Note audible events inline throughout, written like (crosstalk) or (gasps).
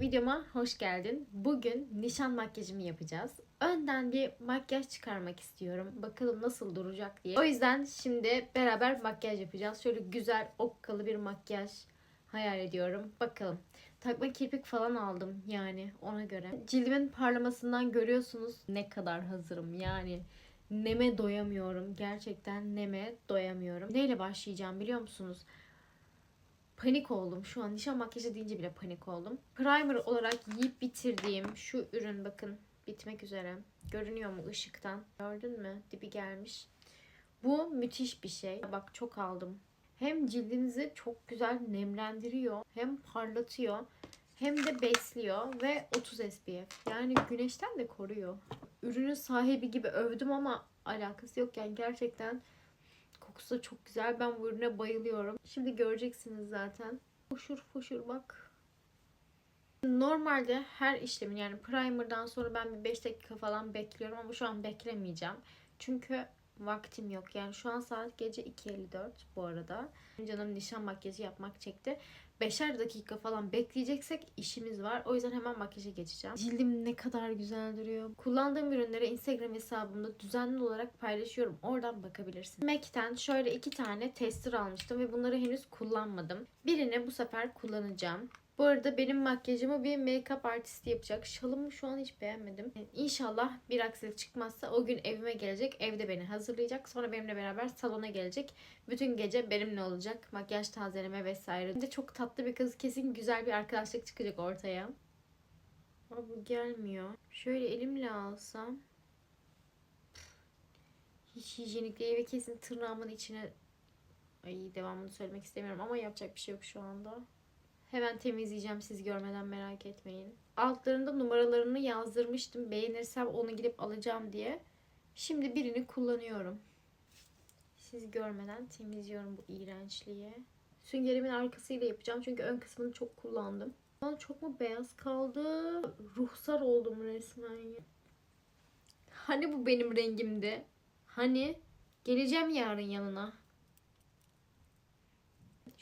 Videoma hoş geldin. Bugün nişan makyajımı yapacağız. Önden bir makyaj çıkarmak istiyorum. Bakalım nasıl duracak diye. O yüzden şimdi beraber makyaj yapacağız. Şöyle güzel okkalı bir makyaj hayal ediyorum. Bakalım. Takma kirpik falan aldım yani ona göre. Cildimin parlamasından görüyorsunuz ne kadar hazırım yani. Neme doyamıyorum. Gerçekten neme doyamıyorum. Neyle başlayacağım biliyor musunuz? Panik oldum. Şu an nişan makyajı deyince bile panik oldum. Primer olarak yiyip bitirdiğim şu ürün bakın bitmek üzere. Görünüyor mu ışıktan? Gördün mü? Dibi gelmiş. Bu müthiş bir şey. Bak çok aldım. Hem cildinizi çok güzel nemlendiriyor, hem parlatıyor, hem de besliyor ve 30 SPF. Yani güneşten de koruyor. Ürünün sahibi gibi övdüm ama alakası yok yani gerçekten Kokusu da çok güzel. Ben bu ürüne bayılıyorum. Şimdi göreceksiniz zaten. Foşur foşur bak. Normalde her işlemin yani primer'dan sonra ben bir 5 dakika falan bekliyorum ama şu an beklemeyeceğim. Çünkü vaktim yok. Yani şu an saat gece 2.54 bu arada. Canım nişan makyajı yapmak çekti. Beşer dakika falan bekleyeceksek işimiz var. O yüzden hemen makyaja geçeceğim. Cildim ne kadar güzel duruyor. Kullandığım ürünleri Instagram hesabımda düzenli olarak paylaşıyorum. Oradan bakabilirsin. MAC'ten şöyle iki tane tester almıştım ve bunları henüz kullanmadım. Birini bu sefer kullanacağım. Bu arada benim makyajımı bir make-up artisti yapacak. Şalımı şu an hiç beğenmedim. İnşallah bir aksilik çıkmazsa o gün evime gelecek. Evde beni hazırlayacak. Sonra benimle beraber salona gelecek. Bütün gece benimle olacak. Makyaj tazeleme vesaire. Bir de çok tatlı bir kız. Kesin güzel bir arkadaşlık çıkacak ortaya. Ama bu gelmiyor. Şöyle elimle alsam. Hiç hijyenik değil ve kesin tırnağımın içine... Ay devamını söylemek istemiyorum ama yapacak bir şey yok şu anda. Hemen temizleyeceğim siz görmeden merak etmeyin. Altlarında numaralarını yazdırmıştım. Beğenirsem onu gidip alacağım diye. Şimdi birini kullanıyorum. Siz görmeden temizliyorum bu iğrençliği. Süngerimin arkasıyla yapacağım çünkü ön kısmını çok kullandım. Bana çok mu beyaz kaldı? Ruhsar oldum resmen. Hani bu benim rengimdi? Hani? Geleceğim yarın yanına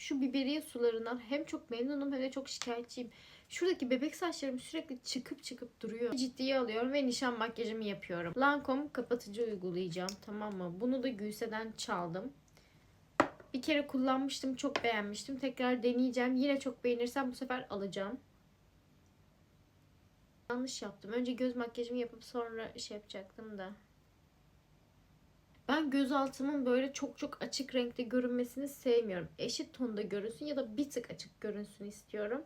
şu biberiye sularından hem çok memnunum hem de çok şikayetçiyim. Şuradaki bebek saçlarım sürekli çıkıp çıkıp duruyor. Ciddiye alıyorum ve nişan makyajımı yapıyorum. Lancome kapatıcı uygulayacağım tamam mı? Bunu da Gülse'den çaldım. Bir kere kullanmıştım çok beğenmiştim. Tekrar deneyeceğim. Yine çok beğenirsem bu sefer alacağım. Yanlış yaptım. Önce göz makyajımı yapıp sonra şey yapacaktım da. Ben gözaltımın böyle çok çok açık renkte görünmesini sevmiyorum. Eşit tonda görünsün ya da bir tık açık görünsün istiyorum.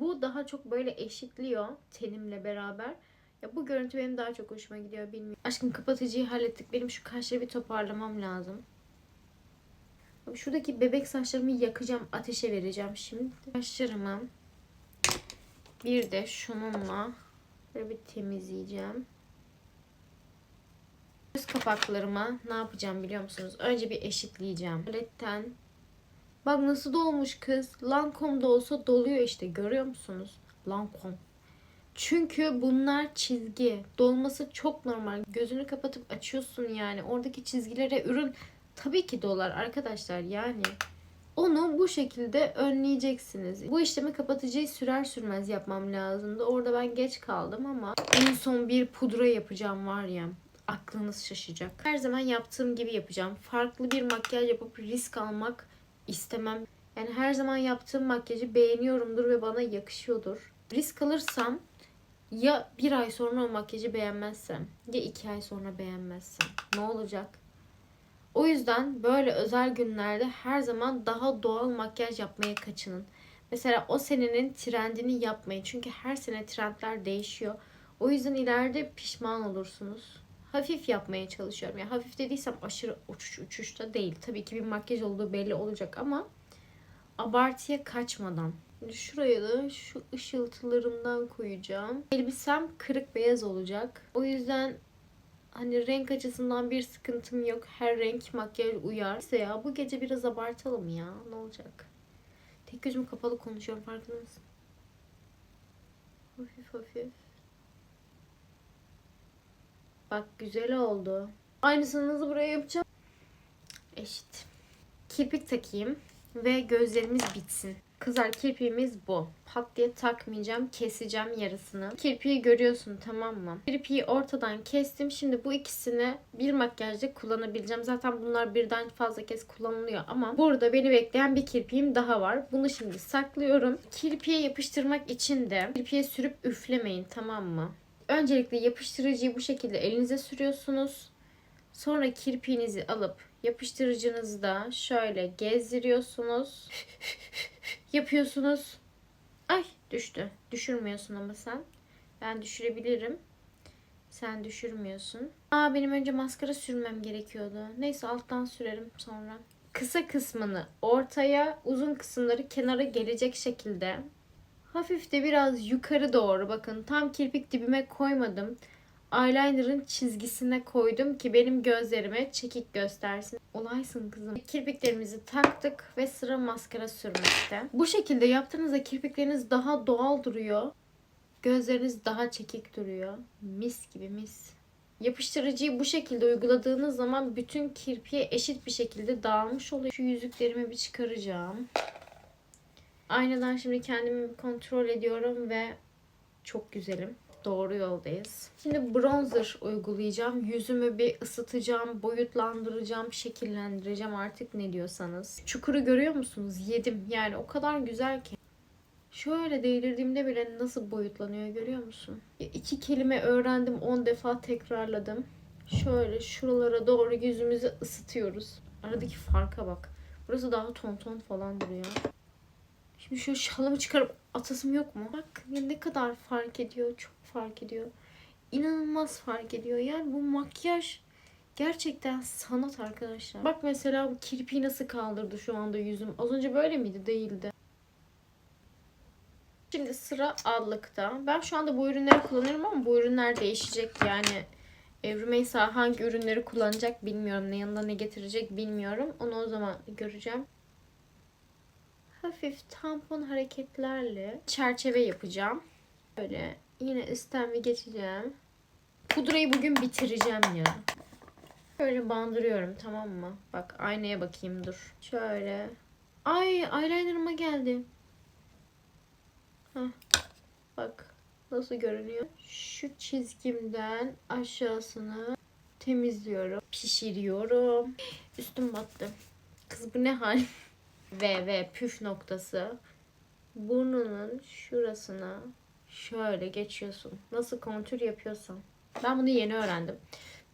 Bu daha çok böyle eşitliyor tenimle beraber. Ya bu görüntü benim daha çok hoşuma gidiyor bilmiyorum. Aşkım kapatıcıyı hallettik. Benim şu kaşları bir toparlamam lazım. Şuradaki bebek saçlarımı yakacağım. Ateşe vereceğim şimdi. Kaşlarımı bir de şununla böyle bir temizleyeceğim. Göz kapaklarıma ne yapacağım biliyor musunuz? Önce bir eşitleyeceğim. Paletten Bak nasıl dolmuş kız. Lancome da olsa doluyor işte. Görüyor musunuz? Lancome. Çünkü bunlar çizgi. Dolması çok normal. Gözünü kapatıp açıyorsun yani. Oradaki çizgilere ürün tabii ki dolar arkadaşlar yani. Onu bu şekilde önleyeceksiniz. Bu işlemi kapatıcıyı sürer sürmez yapmam lazımdı. Orada ben geç kaldım ama en son bir pudra yapacağım var ya aklınız şaşacak. Her zaman yaptığım gibi yapacağım. Farklı bir makyaj yapıp risk almak istemem. Yani her zaman yaptığım makyajı beğeniyorumdur ve bana yakışıyordur. Risk alırsam ya bir ay sonra o makyajı beğenmezsem ya iki ay sonra beğenmezsem ne olacak? O yüzden böyle özel günlerde her zaman daha doğal makyaj yapmaya kaçının. Mesela o senenin trendini yapmayın. Çünkü her sene trendler değişiyor. O yüzden ileride pişman olursunuz hafif yapmaya çalışıyorum. Yani hafif dediysem aşırı uçuş uçuşta değil. Tabii ki bir makyaj olduğu belli olacak ama abartıya kaçmadan. Şimdi şuraya da şu ışıltılarımdan koyacağım. Elbisem kırık beyaz olacak. O yüzden hani renk açısından bir sıkıntım yok. Her renk makyaj uyar. Neyse ya bu gece biraz abartalım ya. Ne olacak? Tek gözüm kapalı konuşuyorum farkında mısın? Hafif hafif. Bak güzel oldu. Aynısını buraya yapacağım. Eşit. Kirpik takayım. ve gözlerimiz bitsin. Kızlar kirpiğimiz bu. Pat diye takmayacağım. Keseceğim yarısını. Kirpiği görüyorsun tamam mı? Kirpiği ortadan kestim. Şimdi bu ikisini bir makyajda kullanabileceğim. Zaten bunlar birden fazla kez kullanılıyor ama burada beni bekleyen bir kirpiğim daha var. Bunu şimdi saklıyorum. Kirpiğe yapıştırmak için de kirpiğe sürüp üflemeyin tamam mı? Öncelikle yapıştırıcıyı bu şekilde elinize sürüyorsunuz. Sonra kirpiğinizi alıp yapıştırıcınızı da şöyle gezdiriyorsunuz. (laughs) Yapıyorsunuz. Ay düştü. Düşürmüyorsun ama sen. Ben düşürebilirim. Sen düşürmüyorsun. Aa benim önce maskara sürmem gerekiyordu. Neyse alttan sürerim sonra. Kısa kısmını ortaya, uzun kısımları kenara gelecek şekilde hafif de biraz yukarı doğru bakın. Tam kirpik dibime koymadım. Eyeliner'ın çizgisine koydum ki benim gözlerime çekik göstersin. Olaysın kızım. Kirpiklerimizi taktık ve sıra maskara sürmekte. Bu şekilde yaptığınızda kirpikleriniz daha doğal duruyor. Gözleriniz daha çekik duruyor. Mis gibi mis. Yapıştırıcıyı bu şekilde uyguladığınız zaman bütün kirpiğe eşit bir şekilde dağılmış oluyor. Şu yüzüklerimi bir çıkaracağım. Aynadan şimdi kendimi kontrol ediyorum ve çok güzelim. Doğru yoldayız. Şimdi bronzer uygulayacağım. Yüzümü bir ısıtacağım, boyutlandıracağım, şekillendireceğim artık ne diyorsanız. Çukuru görüyor musunuz? Yedim. Yani o kadar güzel ki. Şöyle değdirdiğimde bile nasıl boyutlanıyor görüyor musun? İki kelime öğrendim 10 defa tekrarladım. Şöyle şuralara doğru yüzümüzü ısıtıyoruz. Aradaki farka bak. Burası daha ton ton falan duruyor. Şimdi şu şalımı çıkarıp atasım yok mu? Bak ya ne kadar fark ediyor. Çok fark ediyor. İnanılmaz fark ediyor. Yani bu makyaj gerçekten sanat arkadaşlar. Bak mesela bu kirpiği nasıl kaldırdı şu anda yüzüm. Az önce böyle miydi? Değildi. Şimdi sıra allıkta. Ben şu anda bu ürünleri kullanıyorum ama bu ürünler değişecek. Yani e, Rümeysa hangi ürünleri kullanacak bilmiyorum. Ne yanında ne getirecek bilmiyorum. Onu o zaman göreceğim hafif tampon hareketlerle çerçeve yapacağım. Böyle yine bir geçeceğim. Pudrayı bugün bitireceğim ya. Şöyle bandırıyorum tamam mı? Bak aynaya bakayım dur. Şöyle. Ay eyelinerıma geldi. Heh. Bak nasıl görünüyor. Şu çizgimden aşağısını temizliyorum. Pişiriyorum. (gasps) Üstüm battı. Kız bu ne hal? Ve ve püf noktası burnunun şurasına şöyle geçiyorsun. Nasıl kontür yapıyorsan. Ben bunu yeni öğrendim.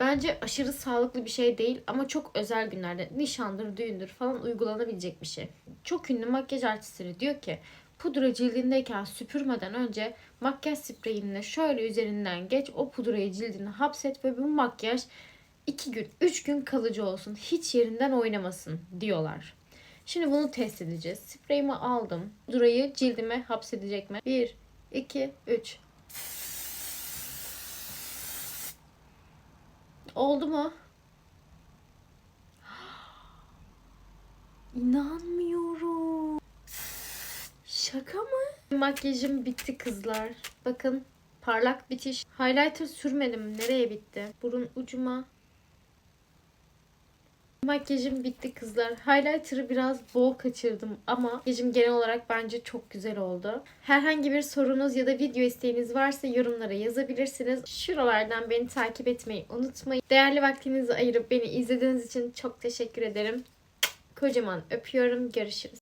Bence aşırı sağlıklı bir şey değil ama çok özel günlerde nişandır, düğündür falan uygulanabilecek bir şey. Çok ünlü makyaj artistleri diyor ki pudra cildindeyken süpürmeden önce makyaj spreyinle şöyle üzerinden geç o pudrayı cildine hapset ve bu makyaj 2 gün 3 gün kalıcı olsun hiç yerinden oynamasın diyorlar. Şimdi bunu test edeceğiz. Spreyimi aldım. Durayı cildime hapsedecek mi? 1, 2, 3. Oldu mu? (gasps) İnanmıyorum. Şaka mı? Makyajım bitti kızlar. Bakın parlak bitiş. Highlighter sürmedim. Nereye bitti? Burun ucuma Makyajım bitti kızlar. Highlighter'ı biraz bol kaçırdım ama makyajım genel olarak bence çok güzel oldu. Herhangi bir sorunuz ya da video isteğiniz varsa yorumlara yazabilirsiniz. Şuralardan beni takip etmeyi unutmayın. Değerli vaktinizi ayırıp beni izlediğiniz için çok teşekkür ederim. Kocaman öpüyorum. Görüşürüz.